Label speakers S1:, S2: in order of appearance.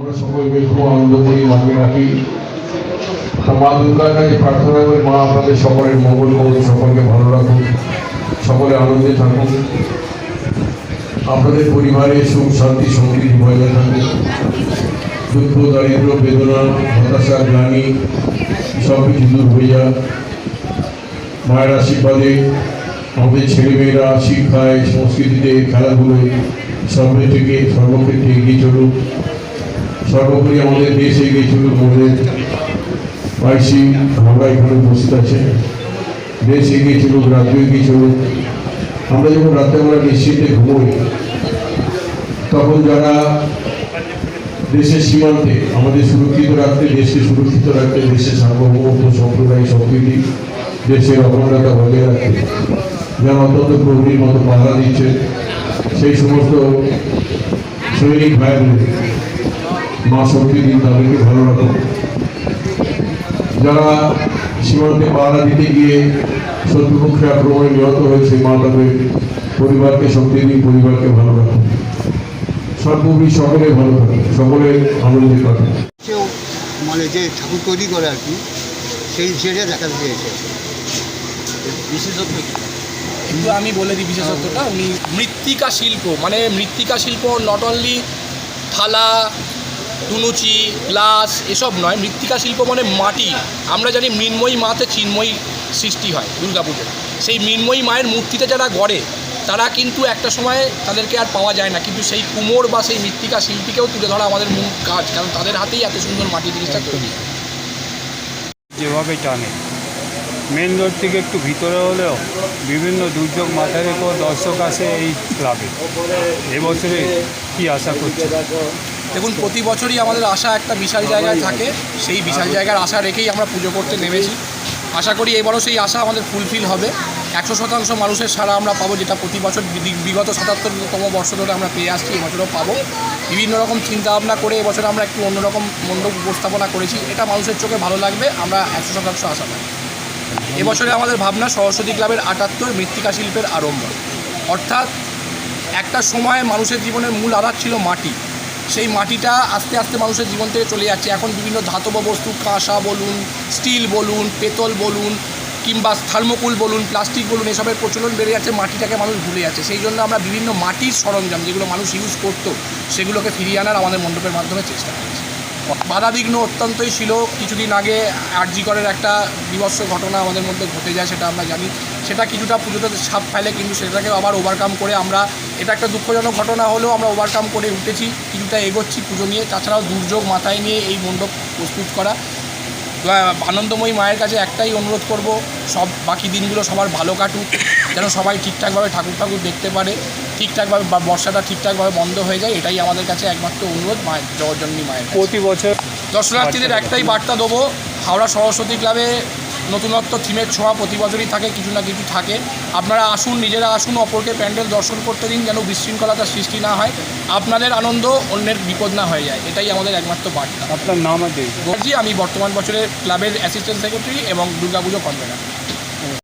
S1: আমরা সকল মিলে খুব আনন্দ করি মাকে রাখি মা দুর্গার কাছে প্রার্থনা করি মা আপনাদের সকলের মঙ্গল করুন সকলকে ভালো রাখুন সকলে আনন্দে থাকুন আপনাদের পরিবারে সুখ শান্তি সমৃদ্ধি বজায় থাকুন দুঃখ দারিদ্র বেদনা হতাশা গ্লানি সব কিছু দূর হয়ে যাক মায়ের আশীর্বাদে আমাদের ছেলেমেয়েরা শিক্ষায় সংস্কৃতিতে খেলাধুলোয় সর্বে থেকে সর্বক্ষেত্রে এগিয়ে চলুক সর্বোপরি আমাদের দেশ এগিয়ে চলুক, আমাদের আইসি আমরা এখানে উপস্থিত আছে। দেশ এগিয়ে চলুক, রাজ্য এগিয়ে চলুক। আমরা যখন রাতে আমরা নিশ্চিন্তে ঘুমোই, তখন যারা দেশের সীমান্তে, আমাদের সুরক্ষিত রাখতে, দেশকে সুরক্ষিত রাখতে, দেশের সার্বভৌমত্ব, সম্প্রদায় সম্প্রীতি দেশের অখণ্ডতা বজায় রাখতে, যারা অত্যন্ত প্রহরীর মতো পাহারা দিচ্ছে, সেই সমস্ত সৈনিক ভাইদের মা শক্তি দিন তাদেরকে ভালো রাখো। যারা সীমান্তে পাহারা দিতে গিয়ে শত্রুপক্ষে আক্রমণে নিহত হয়েছে মা তাদের পরিবারকে শক্তি দিন পরিবারকে ভালো রাখো। সর্বোপরি সকলে ভালো থাকে সকলে আনন্দে কাটে
S2: কেউ মানে যে ঠাকুর তৈরি করে আর কি সেই সেটা দেখাতে চেয়েছে
S3: বিশেষত্ব কি? একটু আমি বলে দিই বিশেষত্বটা উনি মৃত্তিকা শিল্প মানে মৃত্তিকা শিল্প নট অনলি থালা টুনুচি গ্লাস এসব নয় মৃত্তিকা শিল্প মানে মাটি। আমরা জানি মৃন্ময়ী মাতে চিন্ময়ী সৃষ্টি হয় দুর্গাপুজোর সেই মৃন্ময়ী মায়ের মূর্তিতে যারা গড়ে তারা কিন্তু একটা সময় তাদেরকে আর পাওয়া যায় না। কিন্তু সেই কুমোর বা সেই মৃত্তিকা শিল্পীকেও তুলে ধরা আমাদের মূল কাজ কারণ তাদের হাতেই এত সুন্দর মাটি জিনিসটা তৈরি।
S4: যেভাবে টানে। মেন রোড থেকে একটু ভিতরে হলেও বিভিন্ন দুর্যোগ মাথায় রেখেও দর্শক আসে এই ক্লাবে। এবছরে কি আশা করছে
S3: দেখুন, প্রতি বছরই আমাদের আশা একটা বিশাল জায়গায় থাকে। সেই বিশাল জায়গার আশা রেখেই আমরা পুজো করতে নেমেছি। আশা করি এবারও সেই আশা আমাদের ফুলফিল হবে। একশো শতাংশ মানুষের সারা আমরা পাবো, যেটা প্রতি বছর বিগত সাতাত্তরতম বর্ষ ধরে আমরা পেয়ে আসছি, এবছরও পাবো। বিভিন্ন রকম চিন্তা ভাবনা করে এবছর আমরা একটু অন্যরকম মণ্ডপ উপস্থাপনা করেছি। এটা মানুষের চোখে ভালো লাগবে, আমরা একশো শতাংশ আশা পাই এবছরে আমাদের ভাবনা সরস্বতী ক্লাবের আটাত্তর মৃত্তিকা শিল্পের আরম্ভ অর্থাৎ একটা সময় মানুষের জীবনের মূল আধার ছিল মাটি। সেই মাটিটা আস্তে আস্তে মানুষের জীবন থেকে চলে যাচ্ছে। এখন বিভিন্ন ধাতব বস্তু, কাঁসা বলুন, স্টিল বলুন, পেতল বলুন, কিংবা থার্মোকুল বলুন, প্লাস্টিক বলুন, এসবের প্রচলন বেড়ে যাচ্ছে, মাটিটাকে মানুষ ভুলে যাচ্ছে। সেই জন্য আমরা বিভিন্ন মাটির সরঞ্জাম যেগুলো মানুষ ইউজ করতো, সেগুলোকে ফিরিয়ে আনার আমাদের মণ্ডপের মাধ্যমে চেষ্টা করছি। বাধাবিঘ্ন অত্যন্তই ছিল। কিছুদিন আগে আরজিকরের একটা বিভৎস ঘটনা আমাদের মধ্যে ঘটে যায়, সেটা আমরা জানি। সেটা কিছুটা পুজোতে ছাপ ফেলে কিন্তু সেটাকে আবার ওভারকাম করে আমরা এটা একটা দুঃখজনক ঘটনা হলেও আমরা ওভারকাম করে উঠেছি কিছুটা এগোচ্ছি পুজো নিয়ে। তাছাড়াও দুর্যোগ মাথায় নিয়ে এই মণ্ডপ প্রস্তুত করা। আনন্দময়ী মায়ের কাছে একটাই অনুরোধ করব সব বাকি দিনগুলো সবার ভালো কাটুক যেন সবাই ঠিকঠাকভাবে ঠাকুর ঠাকুর দেখতে পারে ঠিকঠাকভাবে বা বর্ষাটা ঠিকঠাকভাবে বন্ধ হয়ে যায় এটাই আমাদের কাছে একমাত্র অনুরোধ মায়ের জগজ্জননী মায়ের।
S4: প্রতি বছর
S3: দর্শনার্থীদের একটাই বার্তা দেবো হাওড়া সরস্বতী ক্লাবে নতুনত্ব থিমের ছোঁয়া প্রতি বছরই থাকে কিছু না কিছু থাকে। আপনারা আসুন নিজেরা আসুন অপরকে প্যান্ডেল দর্শন করতে দিন যেন বিশৃঙ্খলতার সৃষ্টি না হয়। আপনাদের আনন্দ অন্যের বিপদ না হয়ে যায় এটাই আমাদের একমাত্র বার্তা।
S4: আপনার নাম
S3: আছে আমি বর্তমান বছরের ক্লাবের অ্যাসিস্ট্যান্ট সেক্রেটারি এবং দুর্গাপুজো কনভেনার